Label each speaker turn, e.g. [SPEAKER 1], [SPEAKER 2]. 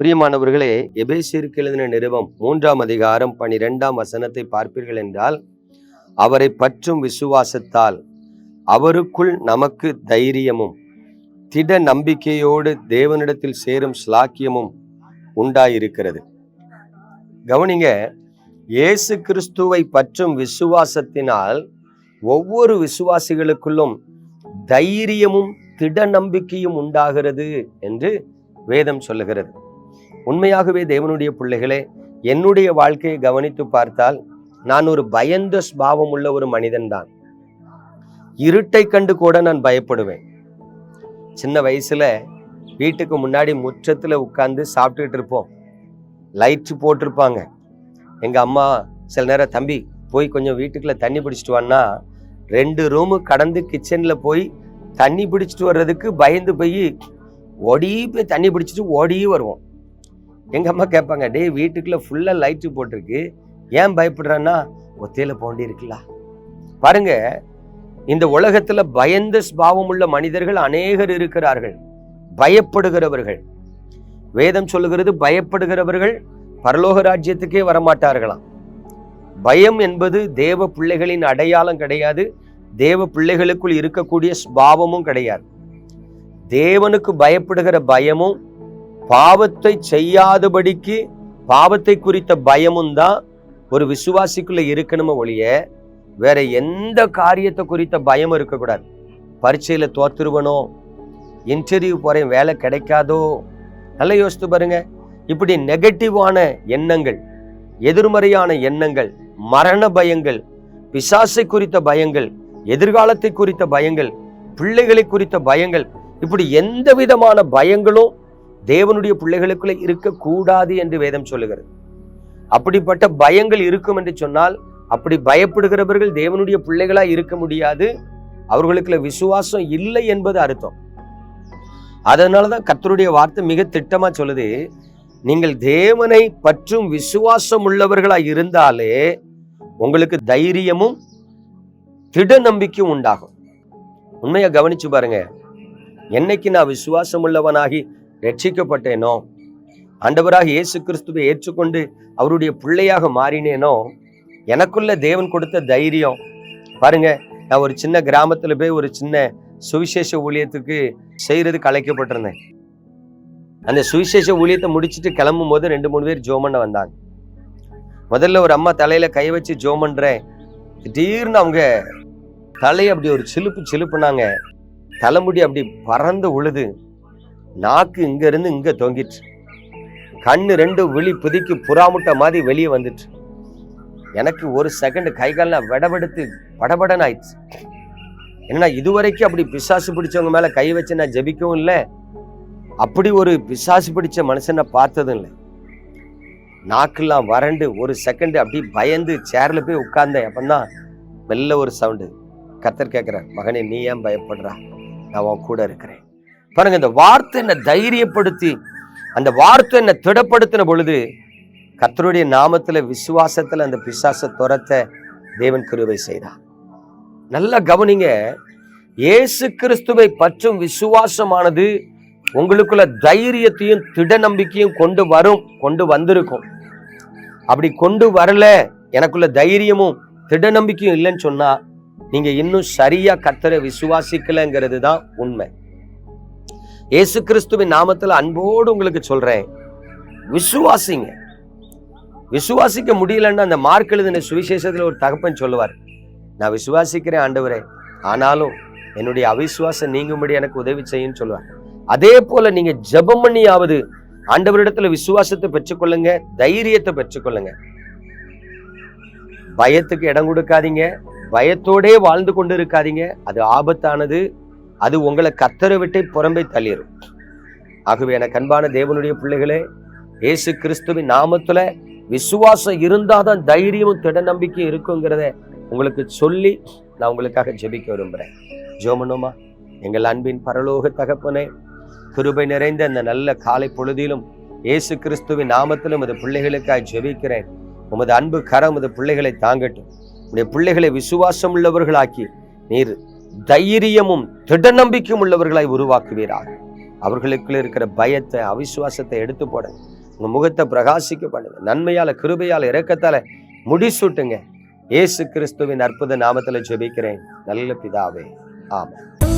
[SPEAKER 1] பிரியமானவர்களே எபேசியருக்கு எழுதின நிருபம் மூன்றாம் அதிகாரம் பனிரெண்டாம் வசனத்தை பார்ப்பீர்கள் என்றால் அவரை பற்றும் விசுவாசத்தால் அவருக்குள் நமக்கு தைரியமும் திட நம்பிக்கையோடு தேவனிடத்தில் சேரும் ஸ்லாக்கியமும் உண்டாயிருக்கிறது. கவனிங்க இயேசு கிறிஸ்துவை பற்றும் விசுவாசத்தினால் ஒவ்வொரு விசுவாசிகளுக்குள்ளும் தைரியமும் திட நம்பிக்கையும் உண்டாகிறது என்று வேதம் சொல்லுகிறது. உண்மையாகவே தேவனுடைய பிள்ளைகளே என்னுடைய வாழ்க்கையை கவனித்து பார்த்தால் நான் ஒரு பயந்த ஸ்பாவம் உள்ள ஒரு மனிதன்தான். இருட்டை கண்டு கூட நான் பயப்படுவேன். சின்ன வயசுல வீட்டுக்கு முன்னாடி முற்றத்தில் உட்காந்து சாப்பிட்டுட்டு இருப்போம். லைட்ஸ் போட்டிருப்பாங்க. எங்கள் அம்மா சில நேரம் தம்பி போய் கொஞ்சம் வீட்டுக்குள்ள தண்ணி பிடிச்சிட்டு வான்னா ரெண்டு ரூமு கடந்து கிச்சனில் போய் தண்ணி பிடிச்சிட்டு வர்றதுக்கு பயந்து போய் ஓடி போய் தண்ணி பிடிச்சிட்டு ஓடியும் வருவோம். எங்கள் அம்மா கேட்பாங்க டேய் வீட்டுக்குள்ளே ஃபுல்லாக லைட்டு போட்டிருக்கு. ஏன் பயப்படுறான்னா ஒத்தையில் போண்டி இருக்குல்ல. பாருங்க இந்த உலகத்தில் பயந்த ஸ்பாவம் உள்ள மனிதர்கள் அநேகர் இருக்கிறார்கள். பயப்படுகிறவர்கள். வேதம் சொல்லுகிறது பயப்படுகிறவர்கள் பரலோக ராஜ்யத்துக்கே வரமாட்டார்களாம். பயம் என்பது தேவ பிள்ளைகளின் அடையாளம் கிடையாது. தேவ பிள்ளைகளுக்குள் இருக்கக்கூடிய ஸ்பாவமும் கிடையாது. தேவனுக்கு பயப்படுகிற பயமும் பாவத்தை செய்யாதபடிக்கு பாவத்தை குறித்த பயமும் தான் ஒரு விசுவாசிக்குள்ள இருக்கணுமோ ஒழிய வேற எந்த காரியத்தை குறித்த பயம் இருக்கக்கூடாது. பரீட்சையில தோத்துருவனோ இன்டர்வியூ போறேன் வேலை கிடைக்காதோ? நல்லா யோசித்து பாருங்க. இப்படி நெகட்டிவான எண்ணங்கள் எதிர்மறையான எண்ணங்கள் மரண பயங்கள் பிசாசை குறித்த பயங்கள் எதிர்காலத்தை குறித்த பயங்கள் பிள்ளைகளை குறித்த பயங்கள் இப்படி எந்த விதமான பயங்களும் தேவனுடைய பிள்ளைகளுக்குள்ள இருக்கக்கூடாது என்று வேதம் சொல்லுகிறது. அப்படிப்பட்ட பயங்கள் இருக்கும் என்று சொன்னால் அப்படி பயப்படுகிறவர்கள் தேவனுடைய பிள்ளைகளா இருக்க முடியாது. அவர்களுக்குள்ள விசுவாசம் இல்லை என்பது அர்த்தம். அதனாலதான் கர்த்தருடைய வார்த்தை மிக திட்டமா சொல்லுது நீங்கள் தேவனை பற்றும் விசுவாசம் உள்ளவர்களா இருந்தாலே உங்களுக்கு தைரியமும் திட நம்பிக்கையும் உண்டாகும். உண்மையை கவனிச்சு பாருங்க. என்னைக்கு நான் விசுவாசம் உள்ளவனாகி ரட்சிக்கப்பட்டேனோ? ஆண்டவராக இயேசு கிறிஸ்துவை ஏற்றுக்கொண்டு அவருடைய பிள்ளையாக மாறினேனோ? எனக்குள்ள தேவன் கொடுத்த தைரியம். பாருங்க நான் ஒரு சின்ன கிராமத்தில் போய் ஒரு சின்ன சுவிசேஷ ஊழியத்துக்கு செய்கிறது அழைக்கப்பட்டிருந்தேன். அந்த சுவிசேஷ ஊழியத்தை முடிச்சுட்டு கிளம்பும் போது ரெண்டு மூணு பேர் ஜோமண்ண வந்தாங்க. முதல்ல ஒரு அம்மா தலையில கை வச்சு ஜோமன்றேன் திடீர்னு அவங்க தலையை அப்படி ஒரு சிலுப்பு சிலுப்புனாங்க. தலைமுடி அப்படி பறந்து உழுது. நாக்கு இங்க இருந்து தொங்கிட்டு கண்ணு ரெண்டு விழி புதிக்கு புறாமுட்டை மாதிரி வெளியே வந்துட்டு எனக்கு ஒரு செகண்ட் கைகால்லாம் விடவெடுத்து படபடன் ஆயிடுச்சு ஏன்னா இதுவரைக்கும் அப்படி பிசாசு பிடிச்சவங்க மேலே கை வச்சு நான் ஜெபிக்கவும் இல்லை. அப்படி ஒரு பிசாசு பிடிச்ச மனுஷனை பார்த்ததும் இல்லை. நாக்கெல்லாம் வறண்டு ஒரு செகண்டு அப்படி பயந்து சேரில் போய் உட்கார்ந்தேன். அப்பந்தான் மெல்ல ஒரு சவுண்டு கத்தர் கேட்கிறார் மகனே நீ ஏன் பயப்படுறா? நான் உன் கூட இருக்கிறேன். பாருங்க இந்த வார்த்தை என்னை தைரியப்படுத்தி அந்த வார்த்தை என்னை திடப்படுத்தின பொழுது கர்த்தருடைய நாமத்தில் விசுவாசத்தில் அந்த பிசாச துரத்த தேவன் கிருவை செய்தார். நல்லா கவனிங்க இயேசு கிறிஸ்துவை பற்றும் விசுவாசமானது உங்களுக்குள்ள தைரியத்தையும் திட நம்பிக்கையும் கொண்டு வரும் கொண்டு வந்திருக்கும். அப்படி கொண்டு வரல எனக்குள்ள தைரியமும் திட நம்பிக்கையும் இல்லைன்னு சொன்னா நீங்க இன்னும் சரியா கத்தரை விசுவாசிக்கலங்கிறது தான் உண்மை. இயேசு கிறிஸ்துவின் நாமத்தில் அன்போடு உங்களுக்கு சொல்கிறேன் விசுவாசிங்க. விசுவாசிக்க முடியலன்னா அந்த மார்க் எழுதின சுவிசேஷத்தில் ஒரு தகப்பன் சொல்லுவார் நான் விசுவாசிக்கிறேன் ஆண்டவரே ஆனாலும் என்னுடைய அவிசுவாசம் நீங்கும்படி எனக்கு உதவி செய்யுன்னு சொல்லுவார். அதே போல் நீங்கள் ஜெபம் பண்ணியாவது ஆண்டவரிடத்தில் விசுவாசத்தை பெற்றுக்கொள்ளுங்க தைரியத்தை பெற்றுக்கொள்ளுங்க. பயத்துக்கு இடம் கொடுக்காதீங்க பயத்தோடே வாழ்ந்து கொண்டு இருக்காதீங்க. அது ஆபத்தானது அது உங்களை கத்தரை விட்டு புறம்பை தள்ளிடும் ஆகவே எனக்கு அன்பான தேவனுடைய பிள்ளைகளே இயேசு கிறிஸ்துவின் நாமத்துல விசுவாசம் இருந்தாதான் தைரியமும் திட நம்பிக்கையும் இருக்குங்கிறத உங்களுக்கு சொல்லி நான் உங்களுக்காக ஜெபிக்க விரும்புறேன். ஜோமனோமா எங்கள் அன்பின் பரலோக தகப்பனே கிருபை நிறைந்த இந்த நல்ல காலை பொழுதிலும் இயேசு கிறிஸ்துவின் நாமத்திலும் அது பிள்ளைகளுக்காக ஜெபிக்கிறேன். உமது அன்பு கரம் உமது பிள்ளைகளை தாங்கட்டும். உடைய பிள்ளைகளை விசுவாசம் உள்ளவர்களாக்கி நீர் தைரியமும் திட நம்பிக்கையும் உள்ளவர்களாய் உருவாக்குவீராக. அவர்களுக்குள்ள இருக்கிற பயத்தை அவிசுவாசத்தை எடுத்து போடுங்க உங்க முகத்தை பிரகாசிக்க பண்ணுங்க நன்மையால கிருபையால் இறக்கத்தால் முடிசூட்டுங்க. இயேசு கிறிஸ்துவின் அற்புத நாமத்துல ஜெபிக்கிறேன். நல்ல பிதாவே. ஆமாம்